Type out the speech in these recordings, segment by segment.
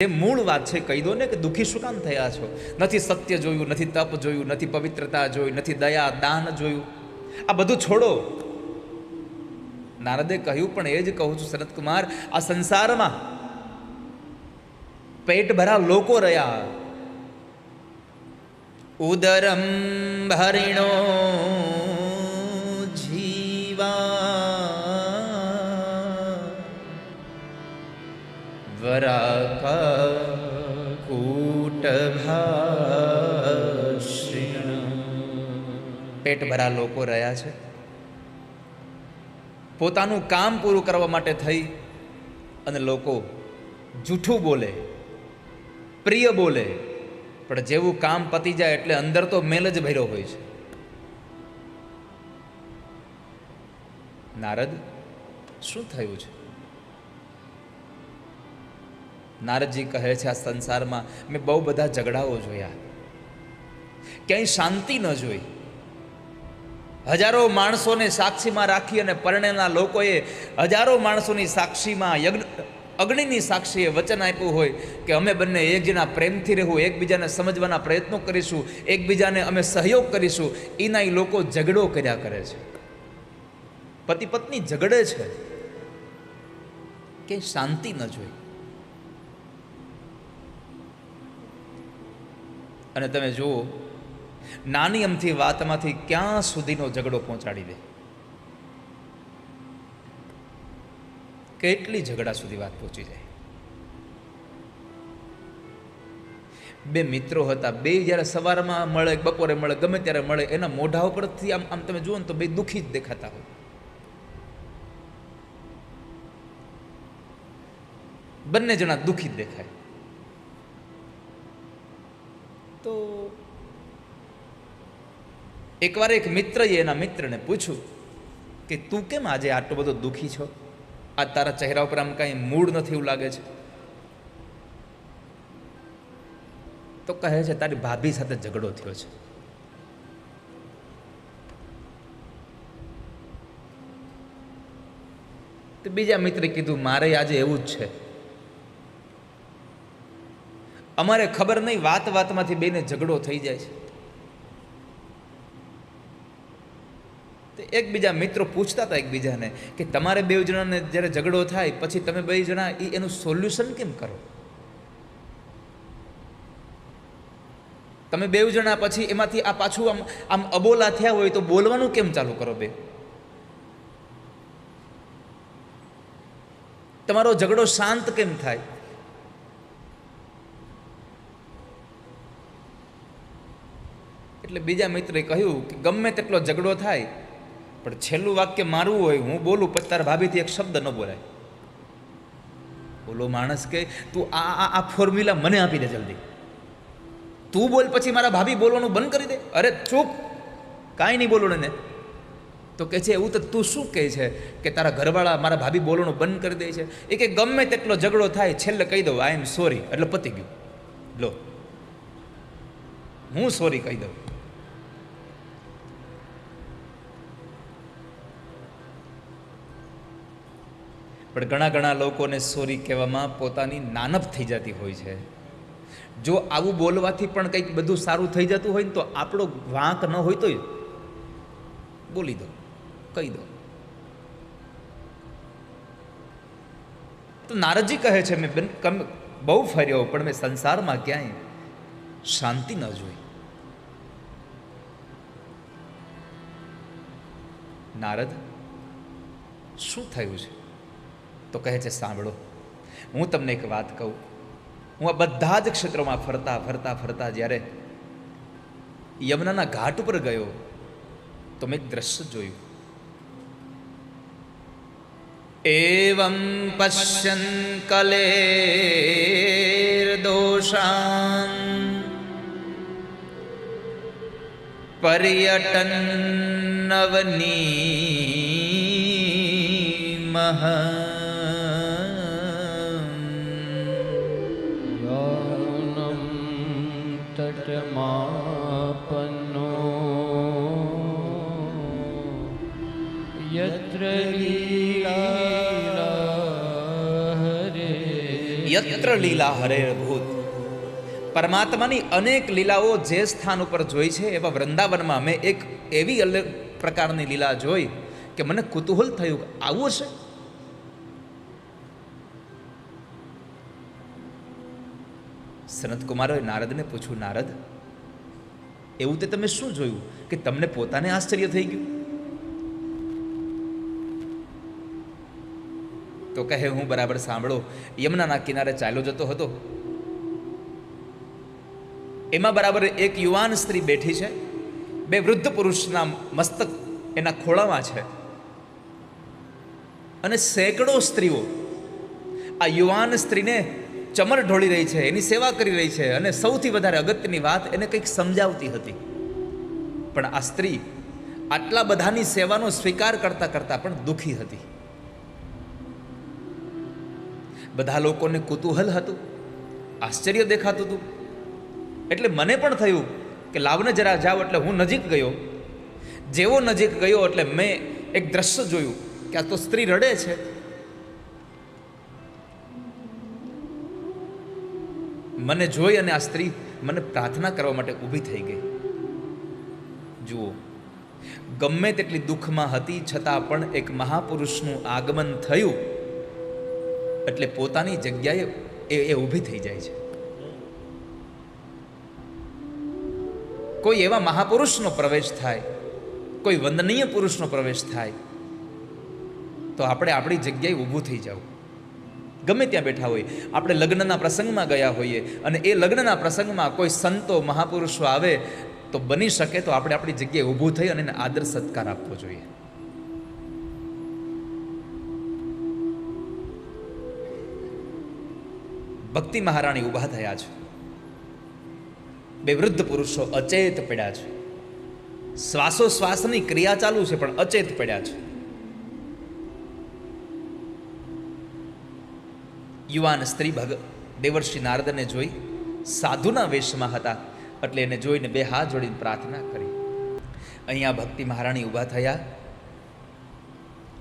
એ મૂળ વાત છે, કહી દો ને કે દુઃખી શું કામ થયા છો? નથી સત્ય જોયું, નથી તપ જોયું, નથી પવિત્રતા જોઈ, નથી દયા, દાન જોયું. આ બધું છોડો. નારદે કહ્યું, પણ એ જ કહું છું સનતકુમાર આ સંસારમાં પેટ ભરા લોકો રહ્યા. ઉદરમ ભરિણો વરાકૂટભાષિણ પેટ ભરા લોકો રહ્યા છે. પોતાનું કામ પૂરું કરવા માટે થઈ અને લોકો જૂઠું બોલે, પ્રિય બોલે, પણ જેવું કામ પતી જાય એટલે અંદર તો મેલ જ ભર્યો હોય છે. નારદ, શું થયું છે? નારદજી કહે છે આ સંસારમાં મેં બહુ બધા ઝઘડાઓ જોયા. ક્યાંય શાંતિ ન જોઈ. હજારો માણસોને સાક્ષીમાં રાખી અને પરણેલા લોકોએ હજારો માણસોની સાક્ષીમાં યજ્ઞ, અગ્નિની સાક્ષીએ વચન આપ્યું હોય કે અમે બંને એકજીના પ્રેમથી રહેવું એકબીજાને સમજવાના પ્રયત્નો કરીશું, એકબીજાને અમે સહયોગ કરીશું. એના એ લોકો ઝઘડો કર્યા કરે છે. પતિ પત્ની ઝઘડે છે. કે શાંતિ ન જોઈ. અને તમે જુઓ, નાની અમથી વાતમાંથી ક્યાં સુધીનો ઝઘડો પહોંચાડી દે? કેટલી ઝઘડા સુધી વાત પહોંચી જાય? બે મિત્રો હતા, બે જ્યારે સવારમાં મળે, બપોરે મળે, ગમે ત્યારે મળે, એના મોઢા ઉપરથી આમ આમ તમે જુઓ ને તો બે દુઃખી જ દેખાતા હોય. બંને જણા દુઃખી જ દેખાય. તો એકવાર એક મિત્રએ એના મિત્રને પૂછ્યું કે, તું કેમ આજે આટલો બધો દુઃખી છો? આ તારા ચહેરા ઉપર આમ કાંઈ મૂડ નથી એવું લાગે છે? તો કહે છે, તારી ભાભી સાથે ઝઘડો થયો છે. તો બીજા મિત્રે કીધું, મારે આજે એવું જ છે. અમારે ખબર નહીં, વાત વાતમાંથી બેને ઝઘડો થઈ જાય છે. તો એકબીજા મિત્રો પૂછતા હતા એકબીજાને કે તમારે બે જણાને જ્યારે ઝઘડો થાય, પછી તમે બે જણા એ એનું સોલ્યુશન કેમ કરો? તમે બે જણા પછી એમાંથી આ પાછું આમ આમ અબોલા થયા હોય તો બોલવાનું કેમ ચાલુ કરો બે? તમારો ઝઘડો શાંત કેમ થાય? એટલે બીજા મિત્રે કહ્યું કે ગમે તેટલો ઝઘડો થાય, પણ છેલ્લું વાક્ય મારવું હોય, હું બોલું પછી તારા ભાભીથી એક શબ્દ ન બોલાય. બોલો માણસ કે, તું આ આ આ ફોર્મ્યુલા મને આપી દે જલ્દી. તું બોલ પછી મારા ભાભી બોલવાનું બંધ કરી દે. અરે ચૂપ. કાંઈ નહીં બોલું ને તો કે છે, એવું તો તું શું કહે છે કે તારા ઘરવાળા મારા ભાભી બોલવાનું બંધ કરી દે છે? એ કે ગમે તેટલો ઝઘડો થાય, છેલ્લે કહી દઉં આઈ એમ સોરી એટલે પતી ગયું. લો. હું સોરી કહી દઉં. પણ ઘણા ઘણા લોકોને સોરી કહેવામાં પોતાની નાનપ થઈ જતી હોય છે. જો આવું બોલવાથી પણ કંઈક બધું સારું થઈ જતું હોય ને તો આપણો વાંક ન હોય તોય બોલી દો, કહી દો. તો નારદજી કહે છે, મેં કમ, બહુ ફર્યો, પણ મેં સંસારમાં ક્યાંય શાંતિ ન જોઈ. નારદ, શું થયું છે? તો કહે છે, સાંભળો, હું તમને એક વાત કહું. હું આ બધા જ ક્ષેત્રોમાં ફરતા ફરતા ફરતા જ્યારે યમુનાના ઘાટ ઉપર ગયો, તો મેં દ્રશ્ય જોયું. એવમ પશ્યન દોષાં પર્યટન નવનીમહ યત્ર લીલા હરે ભૂત. પરમાત્માની અનેક લીલાઓ જે સ્થાન ઉપર જોઈ છે એવા વૃંદાવનમાં મેં એક એવી અલગ પ્રકારની લીલા જોઈ કે મને કુતૂહલ થયું. આવું છે સનત કુમારોએ નારદને પૂછ્યું, નારદ, એવું તે તમે શું જોયું? કે તમને પોતાને આશ્ચર્ય થઈ ગયું? તો કહે, હું બરાબર સાંભળો. યમુનાના કિનારે ચાલ્યો જતો હતો. એમાં બરાબર એક યુવાન સ્ત્રી બેઠી છે. બે વૃદ્ધ પુરુષના મસ્તક એના ખોળામાં છે. અને સેંકડો સ્ત્રીઓ આ યુવાન સ્ત્રીને ચમર ઢોળી રહી છે, એની સેવા કરી રહી છે અને સૌથી વધારે અગત્યની વાત એને કંઈક સમજાવતી હતી. પણ આ સ્ત્રી આટલા બધાની સેવાનો સ્વીકાર કરતા કરતા પણ દુઃખી હતી. બધા લોકોને કુતૂહલ હતું, આશ્ચર્ય દેખાતું હતું. એટલે મને પણ થયું કે લાવને જરા જાઓ એટલે હું નજીક ગયો. જેવો નજીક ગયો એટલે મેં એક દ્રશ્ય જોયું કે આ તો સ્ત્રી રડે છે. મને જોઈ અને આ સ્ત્રી મને પ્રાર્થના કરવા માટે ઊભી થઈ ગઈ. જુઓ, ગમે તેટલી દુઃખમાં હતી છતાં પણ એક મહાપુરુષનું આગમન થયું એટલે પોતાની જગ્યાએ એ એ ઊભી થઈ જાય છે. કોઈ એવા મહાપુરુષનો પ્રવેશ થાય, કોઈ વંદનીય પુરુષનો પ્રવેશ થાય, તો આપણે આપણી જગ્યાએ ઊભું થઈ જવું. ગમે ત્યાં બેઠા હોય, આપણે લગ્નના પ્રસંગમાં ગયા હોઈએ અને એ લગ્નના પ્રસંગમાં કોઈ સંતો, મહાપુરુષો આવે, તો બની શકે તો આપણે આપણી જગ્યાએ ઊભું થઈ અને આદર સત્કાર આપવો જોઈએ. ભક્તિ મહારાણી ઊભા થયા છે. બે વૃદ્ધ પુરુષો અચેત પડ્યા છે. શ્વાસોશ્વાસની ક્રિયા ચાલુ છે, પણ અચેત પડ્યા છે. યુવાન સ્ત્રી ભગ, દેવર્ષિ નારદને જોઈ સાધુના વેશમાં હતા, એટલે એને જોઈને બે હાથ જોડીને પ્રાર્થના કરી. અહીંયા ભક્તિ મહારાણી ઊભા થયા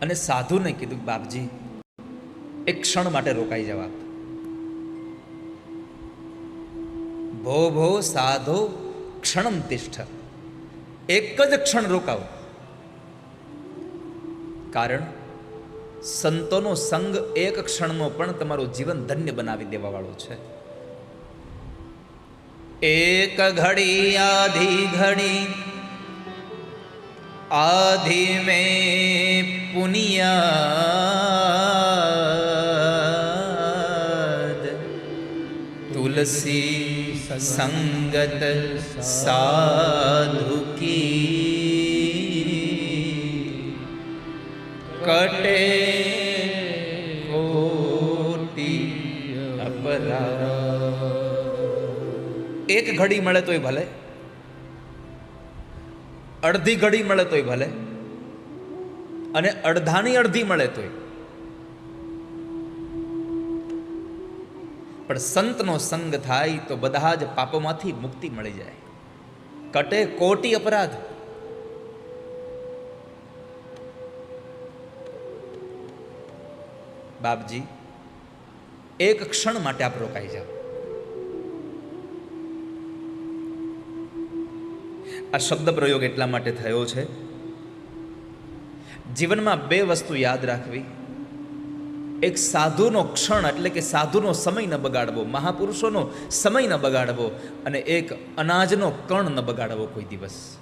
અને સાધુને કીધું, બાપજી, એક ક્ષણ માટે રોકાઈ જવા ભો ભો સાધો ક્ષણમ તિષ્ઠ. એક જ ક્ષણ રોકાવ. કારણ સંતોનો સંગ એક ક્ષણનો પણ તમારું જીવન ધન્ય બનાવી દેવાવાળો છે. એક ઘડી આધી ઘડી આધી મે પુનિયા તુલસી संगत साधु की कटे कोटि अपराध એક ઘડી મળે તોય ભલે અડધી ઘડી મળે તોય ભલે અને અડધાની અડધી મળે તોય પણ સંતનો સંગ થાય તો બધા જ પાપોમાંથી મુક્તિ મળી જાય. કટે કોટી અપરાધ. બાપજી, એક ક્ષણ માટે આપ રોકાઈ જાઓ. આ શબ્દ પ્રયોગ એટલા માટે થયો છે. જીવનમાં બે વસ્તુ યાદ રાખવી એક સાધુનો ક્ષણ એટલે કે સાધુનો સમય ન બગાડવો, મહાપુરુષોનો સમય ન બગાડવો અને એક અનાજનો કણ ન બગાડવો કોઈ દિવસ.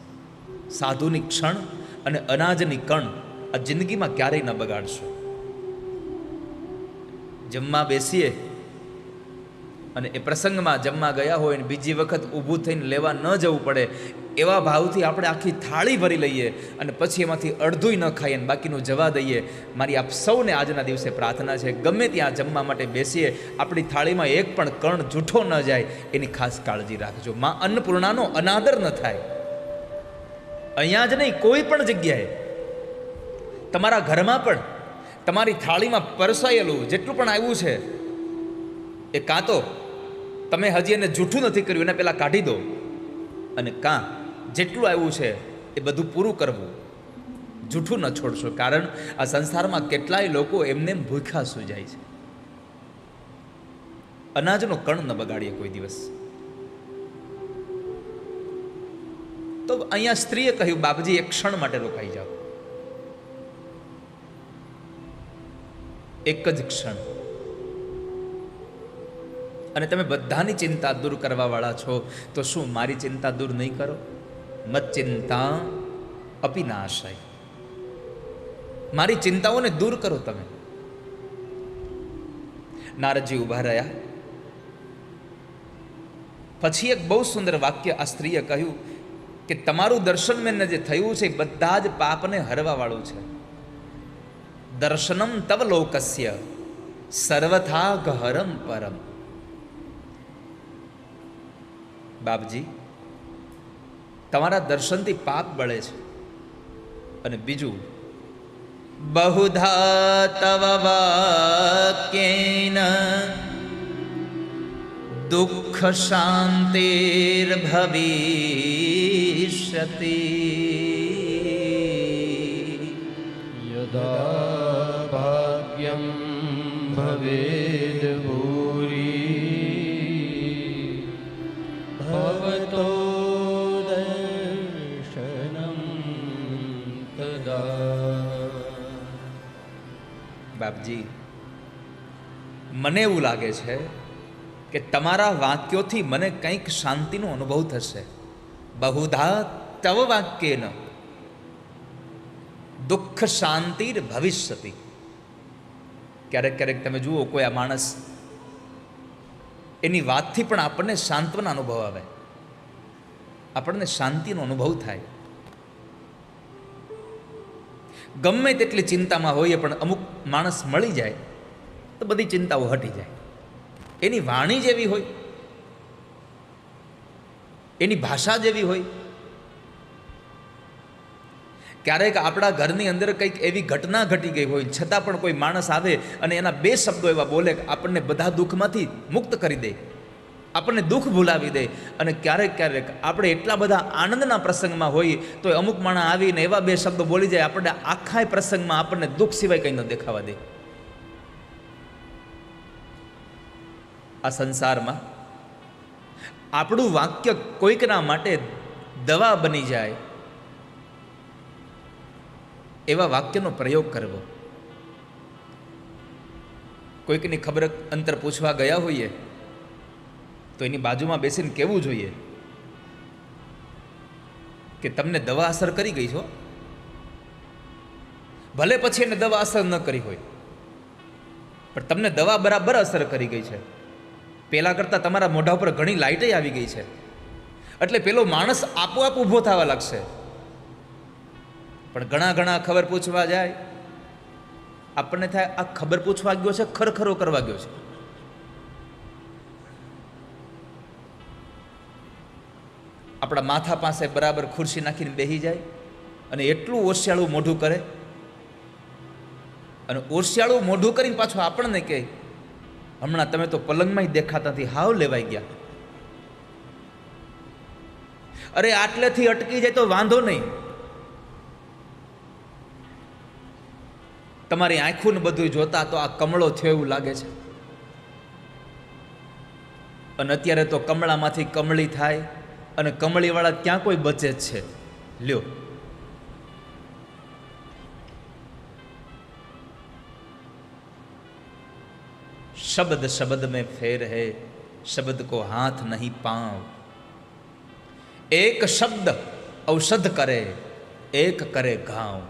સાધુની ક્ષણ અને અનાજની કણ આ જિંદગીમાં ક્યારેય ન બગાડશો. જમવા બેસીએ અને એ પ્રસંગમાં જમવા ગયા હોય અને બીજી વખત ઊભું થઈને લેવા ન જવું પડે એવા ભાવથી આપણે આખી થાળી ભરી લઈએ અને પછી એમાંથી અડધુંય ન ખાઈએ અને બાકીનું જવા દઈએ. મારી આપ સૌને આજના દિવસે પ્રાર્થના છે, ગમે ત્યાં જમવા માટે બેસીએ, આપણી થાળીમાં એક પણ કણ જૂઠો ન જાય, એની ખાસ કાળજી રાખજો. માં અન્નપૂર્ણાનો અનાદર ન થાય. અહીંયા જ નહીં, કોઈ પણ જગ્યાએ. તમારા ઘરમાં પણ, તમારી થાળીમાં પરસાયેલું જેટલું પણ આવ્યું છે, એ કાં તો તમે હજી એને જૂઠું નથી કર્યું, એને પહેલાં કાઢી દો. અને કાં જેટલું આવ્યું છે એ બધું પૂરું કરવું. જૂઠું ન છોડશો, કારણ આ સંસારમાં કેટલાય લોકો એમને ભૂખ્યા સૂજાય છે. અનાજનો કણ ન બગાડીએ કોઈ દિવસ. તો અહીંયા સ્ત્રીએ કહ્યું, બાપજી, એક ક્ષણ માટે રોકાઈ જાઓ. એક જ ક્ષણ. અને તમે બધાની ચિંતા દૂર કરવા વાળા છો, તો શું મારી ચિંતા દૂર નહીં કરો? મત ચિંતા અપિનાશય. મારી ચિંતાઓને દૂર કરો તમે. નારદજી ઊભા રહ્યા. પછી એક બહુ સુંદર વાક્ય આ સ્ત્રીએ કહ્યું કે તમારું દર્શન મેં જે થયું છે બધા જ પાપને હરવા વાળું છે. દર્શનમ તવ લોકસ્ય, સર્વથા ગહરમ પરમ. બાપજી તમારા દર્શનથી પાપ બળે છે. અને બીજું, બહુધા તવ વાક્યેન દુઃખ શાંતિર્ભવિષ્યતિ યદા ભાગ્યમ ભવેદ ભૂ બાપજી મને એવું લાગે છે કે તમારા વાક્યોથી મને કંઈક શાંતિનો અનુભવ થશે. બહુધા તવ વાક્યન. દુઃખ શાંતિર ભવિષ્યતિ. ક્યારેક ક્યારેક તમે જુઓ કોઈ આ માણસ એની વાતથી પણ આપણને સાંત્વના અનુભવ આવે. આપણને શાંતિનો અનુભવ થાય. ગમે તેટલી ચિંતામાં હોઈએ પણ અમુક માણસ મળી જાય, તો બધી ચિંતાઓ હટી જાય. એની વાણી જેવી હોય, એની ભાષા જેવી હોય. ક્યારેક આપણા ઘરની અંદર કંઈક એવી ઘટના ઘટી ગઈ હોય, છતાં પણ કોઈ માણસ આવે અને એના બે શબ્દો એવા બોલે કે આપણને બધા દુઃખમાંથી મુક્ત કરી દે. આપણને દુઃખ ભૂલાવી દે. અને ક્યારેક ક્યારેક આપણે એટલા બધા આનંદના પ્રસંગમાં હોઈએ તો અમુક માણસ આવીને એવા બે શબ્દો બોલી જાય આપણને આખા પ્રસંગમાં આપણને દુઃખ સિવાય કંઈ ન દેખાવા દે. આ સંસારમાં આપણું વાક્ય કોઈકના માટે દવા બની જાય. એવા વાક્યનો પ્રયોગ કરવો. કોઈકની ખબર અંતર પૂછવા ગયા હોઈએ તો એની બાજુમાં બેસીને કહેવું જોઈએ કે તમને દવા અસર કરી ગઈ છો? ભલે પછી એને દવા અસર ન કરી હોય, પણ તમને દવા બરાબર અસર કરી ગઈ છે. પહેલાં કરતાં તમારા મોઢા ઉપર ઘણી લાઇટે આવી ગઈ છે. એટલે પેલો માણસ આપોઆપ ઊભો થવા લાગશે. પણ ઘણા ઘણા ખબર પૂછવા જાય. આપણને થાય આ ખબર પૂછવા ગયો છે, ખરખરો કરવા ગયો છે. આપણા માથા પાસે બરાબર ખુરશી નાખીને બેસી જાય અને એટલું ઓશિયાળું મોઢું કરે. અને ઓશિયાળું મોઢું કરીને પાછું આપણને કહે, હમણાં તમે તો પલંગમાં દેખાતા નથી હાવ લેવાઈ ગયા. અરે આટલેથી અટકી જાય તો વાંધો નહીં. તમારી આંખું ને બધું જોતા તો આ કમળો થયો એવું લાગે છે. અને અત્યારે તો કમળામાંથી કમળી થાય અને કમળીવાળા ક્યાં કોઈ બચે જ છે? લ્યો. શબ્દ શબ્દ મેં ફેર હે, શબ્દ કો હાથ નહીં પાંવ. એક શબ્દ ઔષધ કરે, એક કરે ઘાવ.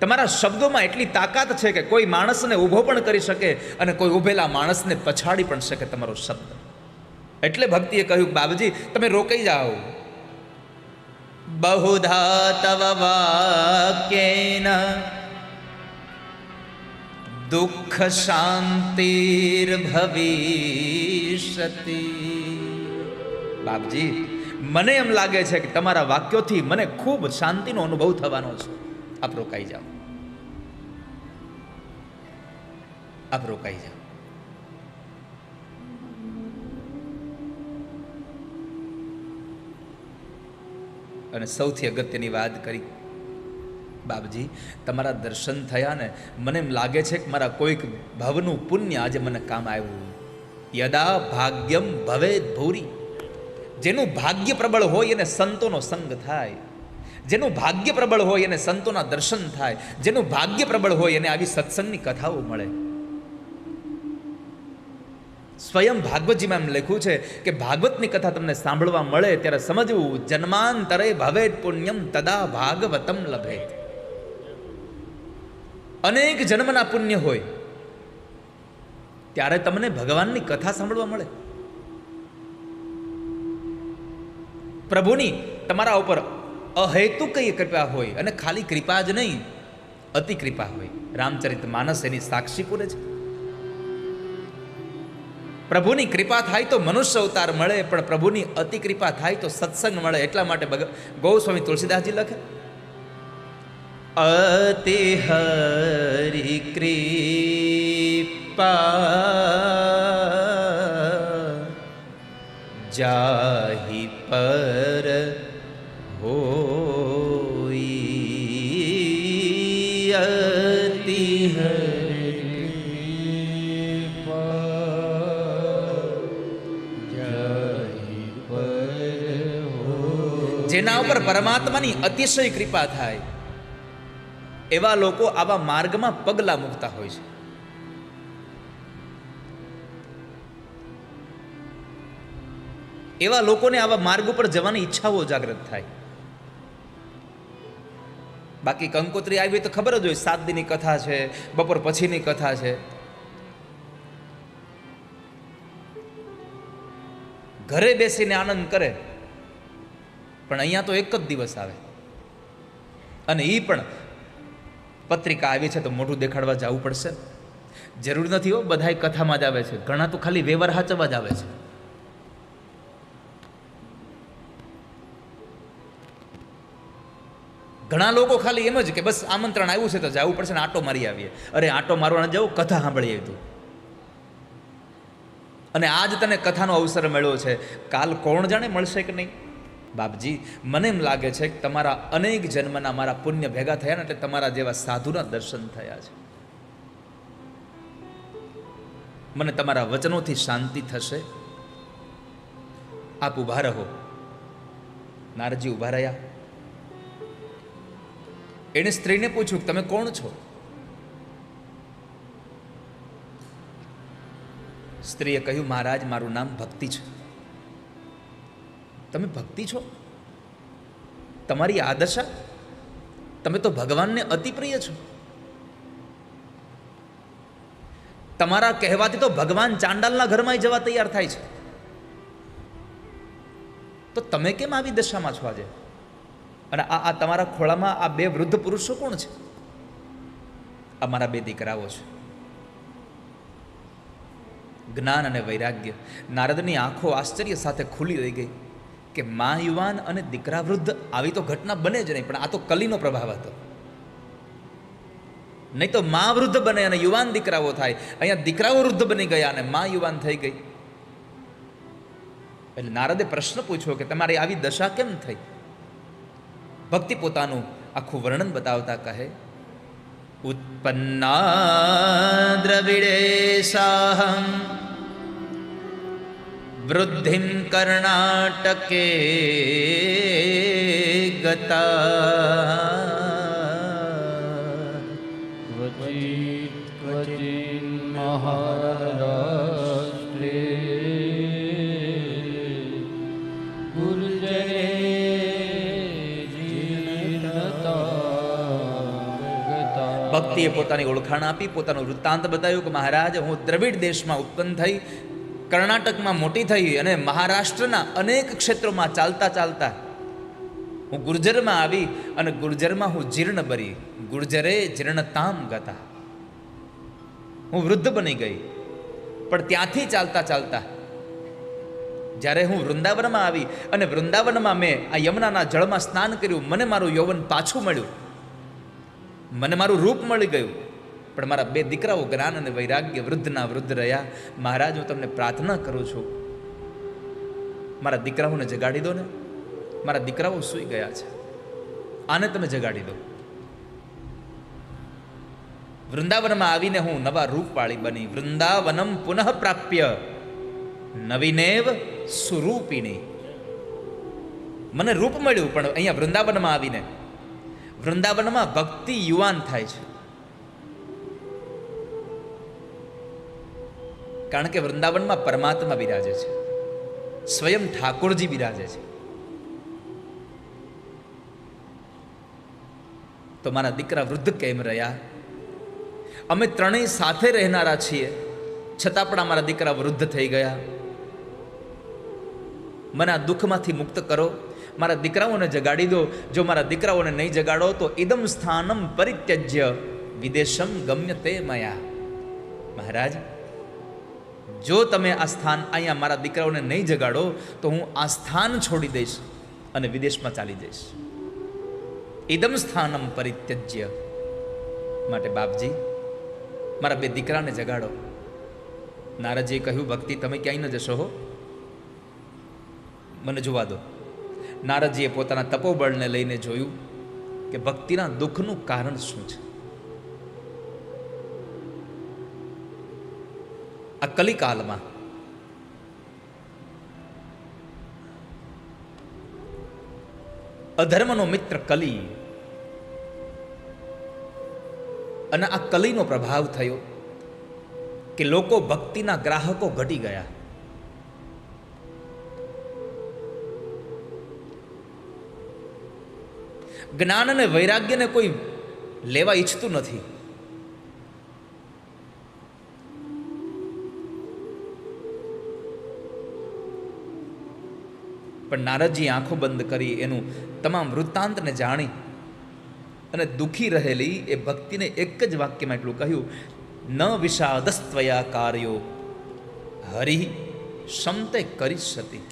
તમારા શબ્દોમાં એટલી તાકાત છે કે કોઈ માણસને ઊભો પણ કરી શકે અને કોઈ ઊભેલા માણસને પછાડી પણ શકે તમારો શબ્દ. એટલે ભક્તિએ કહ્યું, બાબજી, તમે રોકાઈ જાઓ. બહુધા તવ વાક્યેન દુઃખ શાંતિર ભવિષ્યતિ. બાપજી મને એમ લાગે છે કે તમારા વાક્યોથી મને ખૂબ શાંતિનો અનુભવ થવાનો છે. આપ રોકાઈ જાઓ. આપ રોકાઈ જાઓ. અને સૌથી અગત્યની વાત કરી. બાપજી, તમારા દર્શન થયા ને મને એમ લાગે છે કે મારા કોઈક ભવનું પુણ્ય આજે મને કામ આવ્યું યદા ભાગ્યમ ભવેદ ભૂરી. જેનું ભાગ્ય પ્રબળ હોય એને સંતોનો સંગ થાય. જેનું ભાગ્ય પ્રબળ હોય એને સંતોના દર્શન થાય. જેનું ભાગ્ય પ્રબળ હોય એને આવી સત્સંગની કથાઓ મળે. સ્વયં ભાગવતજીમાં એમ લખ્યું છે કે ભાગવતની કથા તમને સાંભળવા મળે ત્યારે સમજવું, જન્માંતરે ભવે પુણ્યમ તદા ભાગવતમ લભે. અનેક જન્મના પુણ્ય હોય, ત્યારે તમને ભગવાનની કથા સાંભળવા મળે. પ્રભુની તમારા ઉપર અહેતુક કઈ કૃપા હોય અને ખાલી કૃપા જ નહીં અતિ કૃપા હોય. રામચરિત માનસ એની સાક્ષી પૂરે છે. પ્રભુની કૃપા થાય તો મનુષ્ય અવતાર મળે, પણ પ્રભુની અતિ કૃપા થાય તો સત્સંગ મળે. એટલા માટે ગૌસ્વામી તુલસીદાસજી લખે, અતિ હરિ કૃપા જાહી પર ઉપર પરમાત્માની અતિશય કૃપા થાય, એવા લોકો આવા માર્ગમાં પગલા મૂકતા હોય છે. એવા લોકોને આવા માર્ગ ઉપર જવાની ઈચ્છાઓ જાગૃત થાય. બાકી કંકોત્રી આવી તો ખબર જ હોય, સાત દિનની કથા છે, બપોર પછીની કથા છે. ઘરે બેસીને આનંદ કરે. પણ અહીંયા તો એક જ દિવસ આવે. અને એ પણ પત્રિકા આવી છે તો મોઢું દેખાડવા જવું પડશે. જરૂર નથી હો, બધાય કથામાં જ આવે છે. ઘણા તો ખાલી વ્યવહાર હાચવા જ આવે છે. ઘણા લોકો ખાલી એમ જ કે બસ આમંત્રણ આવ્યું છે તો જવું પડશે ને આટો મારી આવીએ. અરે આટો મારવાના જવું કથા સાંભળી આવી તું. અને આજ તને કથાનો અવસર મળ્યો છે. કાલ કોણ જાણે મળશે કે નહીં? બાપજી, મને એમ લાગે છે કે તમારા અનેક જન્મના મારા પુણ્ય ભેગા થયા ને એટલે તમારા જેવા સાધુના દર્શન થયા છે. મને તમારા વચનોથી શાંતિ થશે. આપ ઊભા રહો. નારજી ઊભા રહ્યા. એણે સ્ત્રીને પૂછ્યું, તમે કોણ છો? સ્ત્રીએ કહ્યું, મહારાજ, મારું નામ ભક્તિ છે. તમે ભક્તિ છો? તમારી આ દશા? તમે તો ભગવાનને અતિપ્રિય છો. તમારા કહેવાથી તો ભગવાન ચાંડાલના ઘરમાં જવા તૈયાર થાય છે. તો તમે કેમ આવી દશામાં છો આજે? અને આ આ તમારા ખોળામાં આ બે વૃદ્ધ પુરુષો કોણ છે? અમારા બે દીકરાઓ છે. જ્ઞાન અને વૈરાગ્ય. નારદની આંખો આશ્ચર્ય સાથે ખુલી રહી ગઈ. કે મા યુવાન અને દીકરા વૃદ્ધ આવી તો ઘટના બને જ નહીં, પણ આ તો કલીનો પ્રભાવ હતો. નહીં તો મા વૃદ્ધ બને અને યુવાન દીકરાઓ થાય. અહીંયા દીકરાઓ વૃદ્ધ બની ગયા અને મા યુવાન થઈ ગઈ. એટલે નારદે પ્રશ્ન પૂછ્યો કે તમારી આવી દશા કેમ થઈ? ભક્તિ પોતાનું આખું વર્ણન બતાવતા કહે, ઉત્પન્ના દ્રવિડેશાહમ વૃદ્ધિમ કર્ણાટકે ગતા ક્વચિત ક્વચિન મહારાષ્ટ્રે ગુર્જરે જીર્ણતા ગતા ભક્તિએ પોતાની ઓળખાણ આપી પોતાનું વૃત્તાંત બતાવ્યું કે મહારાજ હું દ્રવિડ દેશમાં ઉત્પન્ન થઈ કર્ણાટકમાં મોટી થઈ અને મહારાષ્ટ્રના અનેક ક્ષેત્રોમાં ચાલતા ચાલતા હું ગુર્જરમાં આવી અને ગુર્જરમાં હું જીર્ણ બની. ગુર્જરે જીર્ણતામ ગતા. હું વૃદ્ધ બની ગઈ, પણ ત્યાંથી ચાલતા ચાલતા જ્યારે હું વૃંદાવનમાં આવી અને વૃંદાવનમાં મેં આ યમુનાના જળમાં સ્નાન કર્યું, મને મારું યૌવન પાછું મળ્યું. મને મારું રૂપ મળી ગયું. પણ મારા બે દીકરાઓ જ્ઞાન અને વૈરાગ્ય વૃદ્ધના વૃદ્ધ રહ્યા. મહારાજ, હું તમને પ્રાર્થના કરું છું. મારા દીકરાઓને જગાડી દો ને. મારા દીકરાઓ સૂઈ ગયા છે. આને તમે જગાડી દો. વૃંદાવનમાં આવીને હું નવા રૂપ વાળી બની. વૃંદાવનમ પુનઃ પ્રાપ્ય. નવીનેવ સુરૂપિણી. મને રૂપ મળ્યું, પણ અહીંયા વૃંદાવનમાં આવીને. વૃંદાવનમાં ભક્તિ યુવાન થાય છે. કારણ કે વૃંદાવનમાં પરમાત્મા બિરાજે છે. સ્વયં ઠાકોરજી બિરાજે છે. તો મારા દીકરા વૃદ્ધ કેમ રહ્યા? અમે ત્રણેય સાથે રહેનારા છીએ. છતાં પણ અમારા દીકરા વૃદ્ધ થઈ ગયા. મને આ દુઃખમાંથી મુક્ત કરો. મારા દીકરાઓને જગાડી દો. જો મારા દીકરાઓને નહીં જગાડો, તો ઇદમ સ્થાનમ પરિત્યજ્ય. વિદેશમ ગમ્ય તે મયા. મહારાજ જો તમે આ સ્થાન અહીંયા મારા દીકરાઓને નહીં જગાડો, તો હું આ સ્થાન છોડી દઈશ અને વિદેશમાં ચાલી જઈશ. ઇદમ સ્થાનમ પરિત્યજ્ય. માટે બાપજી, મારા બે દીકરાને જગાડો. નારદજીએ કહ્યું, ભક્તિ, તમે ક્યાંય ન જશો હો? મને જોવા દો. નારદજીએ પોતાના તપોબળને લઈને જોયું કે ભક્તિના દુઃખનું કારણ શું છે? આ કલિકાલમાં. અધર્મનો મિત્ર કલી. અને આ કલીનો પ્રભાવ થયો કે લોકો ભક્તિના ગ્રાહકો ઘટી ગયા. જ્ઞાન અને વૈરાગ્યને કોઈ લેવા ઈચ્છતું નથી. પણ નારદજી આંખો બંધ કરી એનું તમામ વૃત્તાંતને જાણી અને દુઃખી રહેલી એ ભક્તિને એક જ વાક્યમાં એટલું કહ્યું, ન વિષાદસ્ત્વયા કાર્યો. હરિ સમતે કરી શતી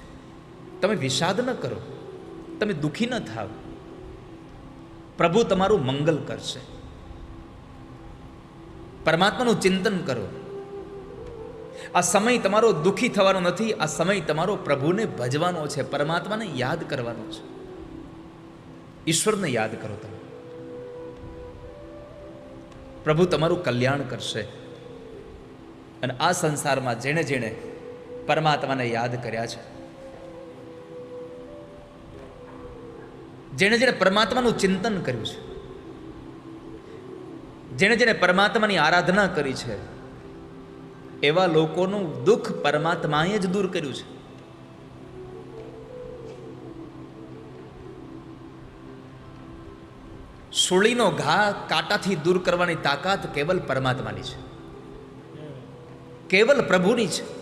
તમે વિષાદ ન કરો, તમે દુઃખી ન થાવ. પ્રભુ તમારું મંગલ કરશે. પરમાત્માનું ચિંતન કરો. આ સમય તમારો દુઃખી થવાનો નથી, આ સમય તમારો પ્રભુને ભજવાનો છે, પરમાત્માને યાદ કરવાનો છે. ઈશ્વરને યાદ કરો તમે. પ્રભુ તમારું કલ્યાણ કરશે. અને આ સંસારમાં જેણે જેણે પરમાત્માને યાદ કર્યા છે. જેણે જેણે પરમાત્માનું ચિંતન કર્યું છે. જેણે જેણે પરમાત્માની આરાધના કરી છે. એવા લોકોનું દુઃખ પરમાત્માએ જ દૂર કર્યું છે. સુળીનો ઘા કાંટાથી દૂર કરવાની તાકાત કેવલ પરમાત્માની છે. કેવલ પ્રભુની છે.